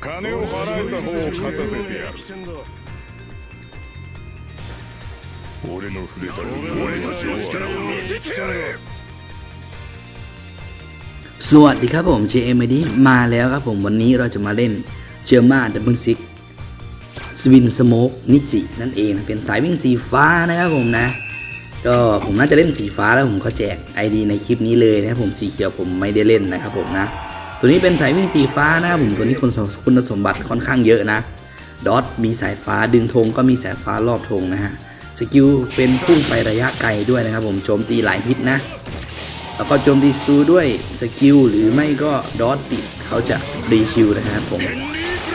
金を払えた方を勝たせてやる俺の触れた俺の力を見せてやれ สวัสดีครับผม JMD มาแล้วครับผมวันนี้เราจะมาเล่นเจอมาดับเบิลซิกสวินสโมกนิจินั่นเองนะเป็นสายวิ่งสีฟ้านะครับผมนะ ก็ผมน่าจะเล่นสีฟ้าแล้วผมก็แจก ID ในคลิปนี้เลยนะครับผมสีเขียวผมไม่ได้เล่นนะครับผมนะ ตัวนี้เป็นสายวิ่งสีฟ้านะผมตัวนี้คุณสมคุณสมบัติค่อนข้างเยอะนะดอทมีสายฟ้าดึงธงก็มีสายฟ้ารอบธงนะฮะสกิลเป็นพุ่งไประยะไกลด้วยนะครับผมโจมตีหลายฮิตนะ แล้วก็โจมตีสตูด้วยสกิลหรือไม่ก็ดอทติดเขาจะรีชิลนะครับผม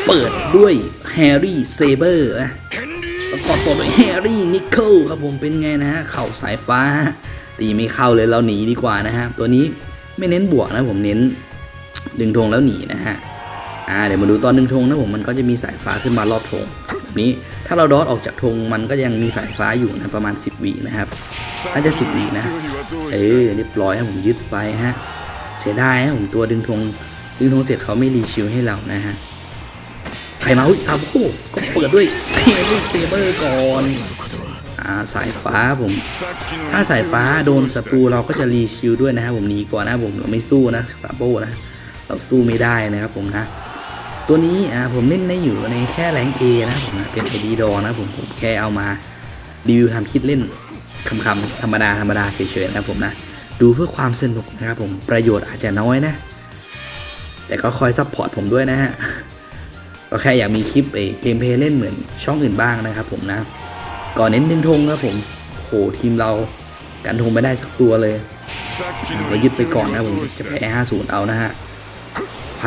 เปิดด้วยแฮร์รี่เซเบอร์นะแล้วก็ต่อด้วยแฮร์รี่นิคเกิลครับผมเป็นไงนะฮะเข่าสายฟ้าตีไม่เข้าเลยเราหนีดีกว่านะฮะตัวนี้ไม่เน้นบวกนะผมเน้น ดึงธงแล้วหนีนะฮะอ่าเดี๋ยวมาดูตอนดึงธงนะผมมันก็จะมีสายฟ้าขึ้นมารอบธงแบบนี้ถ้าเราดอทออกจากธงมันก็ยังมีสายฟ้าอยู่นะประมาณ 10วินะครับน่าจะ 10วินะเออเรียบร้อยครับผมยึดไปฮะเสียดายฮะผมตัวดึงธงดึงธงเสร็จเขาไม่รีชิวให้เรานะฮะใครมาอุ้ยซาโบก็เปิดด้วยเพลเซเบอร์ก่อนอ่าสายฟ้าผม ถ้าสายฟ้าโดนศัตรูเราก็จะรีชิวด้วยนะครับผมหนีก่อนนะผมเราไม่สู้นะซาโบนะ เราสู้ไม่ได้นะครับผมนะ ตัวนี้อ่าผมเล่นได้อยู่ในแค่แรงเอนะผมนะเป็นไอดีดอนะผมผมแค่เอามารีวิวทำคิดเล่นคำๆธรรมดาธรรมดาเฉยๆนะครับผมนะดูเพื่อความสนุกนะครับผมประโยชน์อาจจะน้อยนะ แต่ก็คอยซัพพอร์ตผมด้วยนะฮะก็แค่อยากมีคลิปเอเกมเพลย์เล่นเหมือนช่องอื่นบ้างนะครับผมนะก่อนเน้นดึงธงครับผมโหทีมเรากันธงไม่ได้สักตัวเลยเรายึดไปก่อนนะผมจะแพ้5-0 เอานะฮะ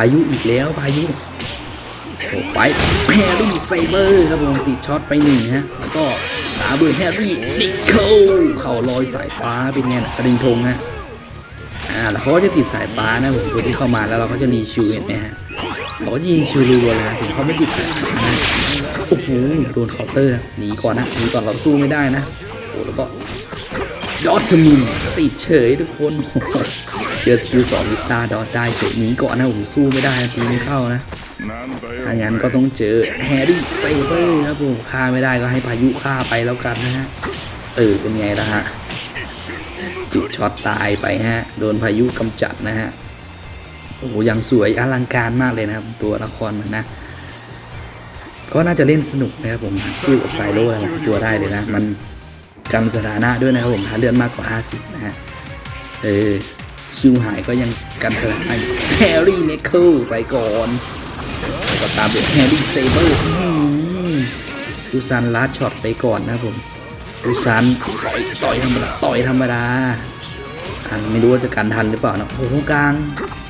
ายุอีกแล้วพายุโอ้ไปแฮร์รี่ไซเบอร์ครับผมติดช็อตไปหนึ่งฮะแล้วก็ตาเบอร์แฮร์รี่นิโคลเข่าลอยสายฟ้าเป็นไงนะกระดิ่งธงฮะอ่าแล้วเขาก็จะติดสายฟ้านะผมตัวที่เข้ามาแล้วเราก็จะรีชิวเห็นไหมฮะเขาก็ยิงชิวรัวเลยนะถึงเขาไม่ติดสายฟ้านะโอ้โหโดนเคาน์เตอร์หนีก่อนนะหนีก่อนเราสู้ไม่ได้นะโอ้แล้วก็ดอทสมินติดเฉยทุกคน เจอคิวสองวิตาดอทได้เฉยนี้ก่อนนะผมสู้ไม่ได้ตีไม่เข้านะถ้างั้นก็ต้องเจอแฮร์รี่ไซเบอร์ครับผมฆ่าไม่ได้ก็ให้พายุฆ่าไปแล้วกันนะฮะเออเป็นไงล่ะฮะจุดช็อตตายไปฮะ โดนพายุกำจัดนะฮะโอ้โหยังสวยอลังการมากเลยนะครับ ตัวละครมันนะ ก็น่าจะเล่นสนุกนะครับผมสู้กับไซโร่ลายตัวได้เลยนะ มันกำสถานะด้วยนะครับผมถ้าเลื่อนมากกว่า 50 นะฮะเออ ชิวหายก็ยังกันสถายแฮร์รี่เนคเคิลไปก่อนแล้วก็ตามด้วยแฮร์รี่เซเบอร์ดูซันลัดช็อตไปก่อนนะผมดูซันต่อยต่อยธรรมดาต่อยธรรมดาอันไม่รู้ว่าจะกันทันหรือเปล่านะโอ้โหกลาง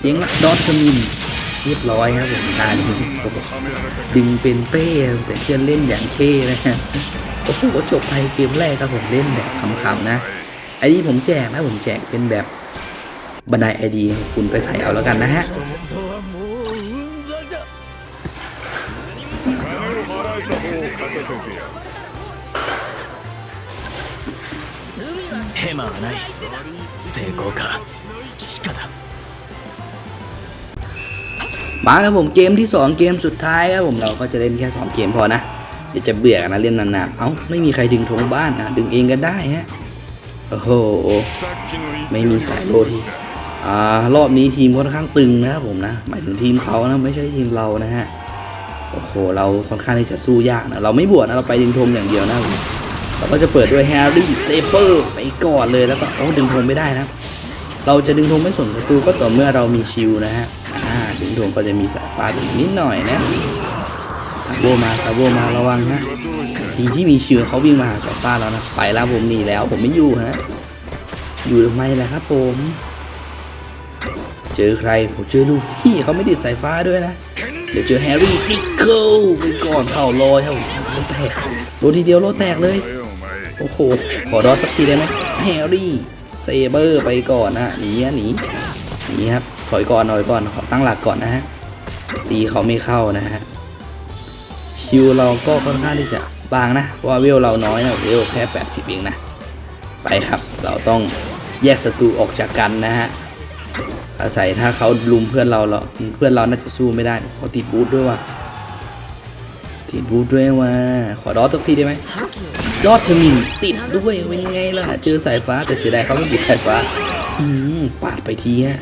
เจ๋งละดอทสมินเรียบร้อยครับผมตานี้ดึงเป็นเป้แต่เพื่อนเล่นอย่างเคนะฮะโอ้โหจบไปเกมแรกครับผมเล่นแบบขำๆนะไอ้นี่ผมแจกนะผมแจกเป็นแบบ บันไดไอดีคุณไปใส่เอาแล้วกันนะฮะ 金を払えた方を勝たせてやるヘマはない成功か鹿だ มาครับผมเกมที่ 2 เกมสุดท้ายครับผมเราก็จะเล่นแค่ 2 เกมพอนะ เดี๋ยวจะเบื่อกันนะเล่นนานๆ เอ้าไม่มีใครดึงธงบ้านนะดึงเองก็ได้ฮะ โอ้โห さっきの言い ไม่มีสายโลที่อ่า รอบนี้ทีมค่อนข้างตึงนะครับผมนะหมายถึงทีมเขานะไม่ใช่ทีมเรานะฮะโอ้โหเราค่อนข้างที่จะสู้ยากนะเราไม่บวกนะเราไปดึงธงอย่างเดียวนะผมเราก็จะเปิดด้วยแฮร์รี่เซเปอร์ไปก่อนเลยแล้วก็โอ้ดึงธงไม่ได้นะ เราจะดึงธงไม่สนศัตรูก็ต่อเมื่อเรามีชิลนะฮะอ่าดึงธงก็จะมีสายฟ้าอยู่นิดหน่อยนะซาโบมาซาโบมาระวังฮะทีที่มีชิวเขาวิ่งมาหาสายฟ้าแล้วนะไปแล้วผมหนีแล้วผมไม่อยู่ฮะอยู่ทำไมล่ะครับผม เจอใครผมเจอลูฟี่เขาไม่ติดสายฟ้าด้วยนะ เดี๋ยวเจอแฮร์รี่พิกเกิลไปก่อนเข่าลอยเข่าโลแตกโดนทีเดียวโลแตกเลย โอ้โห ขอรอสักทีได้ไหมแฮร์รี่เซเบอร์ไปก่อนนะหนีหนีหนีครับถอยก่อนถอยก่อนขอตั้งหลักก่อนนะฮะตีเขาไม่เข้านะฮะคิวเราก็ค่อนข้างที่จะบางนะเพราะวิวเราน้อยนะวิวแค่ 80เองนะ ไปครับ เราต้องแยกศัตรูออกจากกันนะฮะ อาศัยถ้าเขาลุมเพื่อนเราเราเพื่อนเราน่าจะสู้ไม่ได้เขาติดบูทด้วยว่ะติดบูทด้วยว่าขอดอตสักทีได้ไหมยอดสมิงติดด้วยเป็นไงล่ะเจอสายฟ้าแต่เสียดายเขาไม่ติดสายฟ้าอืมปาดไปทีฮะ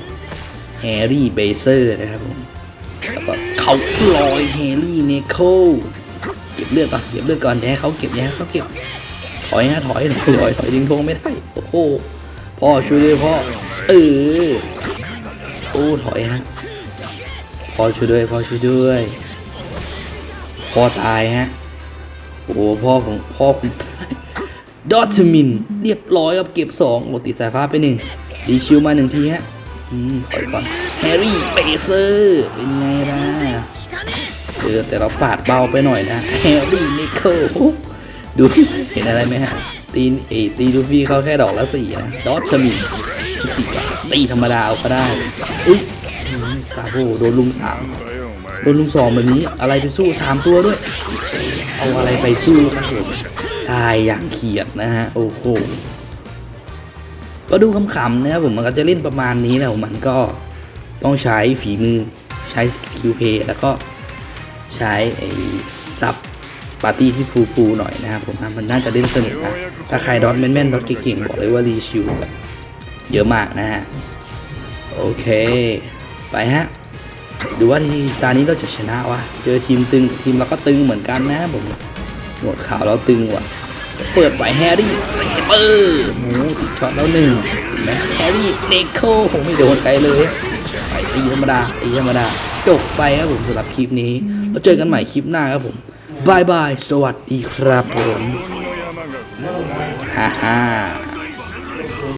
แฮร์รี่เบเซอร์นะครับผมแล้วก็เขาลอยแฮร์รี่เนโคลเก็บเลือดก่อนเก็บเลือดก่อนอย่เขาเก็บอย่เขาเก็บถอยฮะถอยถอยถอยถอยยิงทงไม่ได้โอ้โหพ่อช่วยด้วยพ่อเออ โอ้ถอยฮะพอช่วยด้วยพอช่วยด้วยพ่อตายฮะโอ้พ่อของพ่อคุณตายดอทมิน เรียบร้อยครับเก็บสองโอติดสายฟ้าไปหนึ่งดีชิวมาหนึ่งทีฮะอืมถอยก่อนแฮร์รี่เบเซอร์เป็นไงล่ะเออแต่เราปาดเบาไปหน่อยนะแฮร์รี่นิเคิลดูเห็นอะไรไหมฮะ ตีนเอตีลูฟี่เขาแค่ดอกละสี่นะดอทชมินตีธรรมดาเอาก็ได้ อุ้ยสาโหโดนลุมสามโดนลุมสองแบบนี้อะไรไปสู้สามตัวด้วย เอาอะไรไปสู้ครับผมตายอย่างเขียดนะฮะ โอ้โหก็ดูขำๆนะครับผมมันก็จะเล่นประมาณนี้แะผมมันก็ต้องใช้ฝีมือใช้สกิลเพย์แล้วก็ใช้ไอ้ซับ ปาร์ตี้ที่ฟูๆหน่อยนะครับผมนะมันน่าจะเล่นสนุกนะถ้าใครดอทแม่นๆดอทเก่งๆบอกเลยว่ารีชิวแบบเยอะมากนะฮะโอเค ไปฮะดูว่าทีตานี้เราจะชนะวะเจอทีมตึงทีมเราก็ตึงเหมือนกันนะผมหมดข่าวเราตึงว่ะเปิดไหวแฮร์รี่เซเบอร์โอ้โหติดช็อตแล้วหนึ่งนไหมแฮร์รี่เนโคผมไม่โดนใครเลยไปตีธรรมดาตีธรรมดาจบไปครับผมสำหรับคลิปนี้แล้วเจอกันใหม่คลิปหน้าครับผม บายบาย สวัสดีครับผมฮ่าฮ่า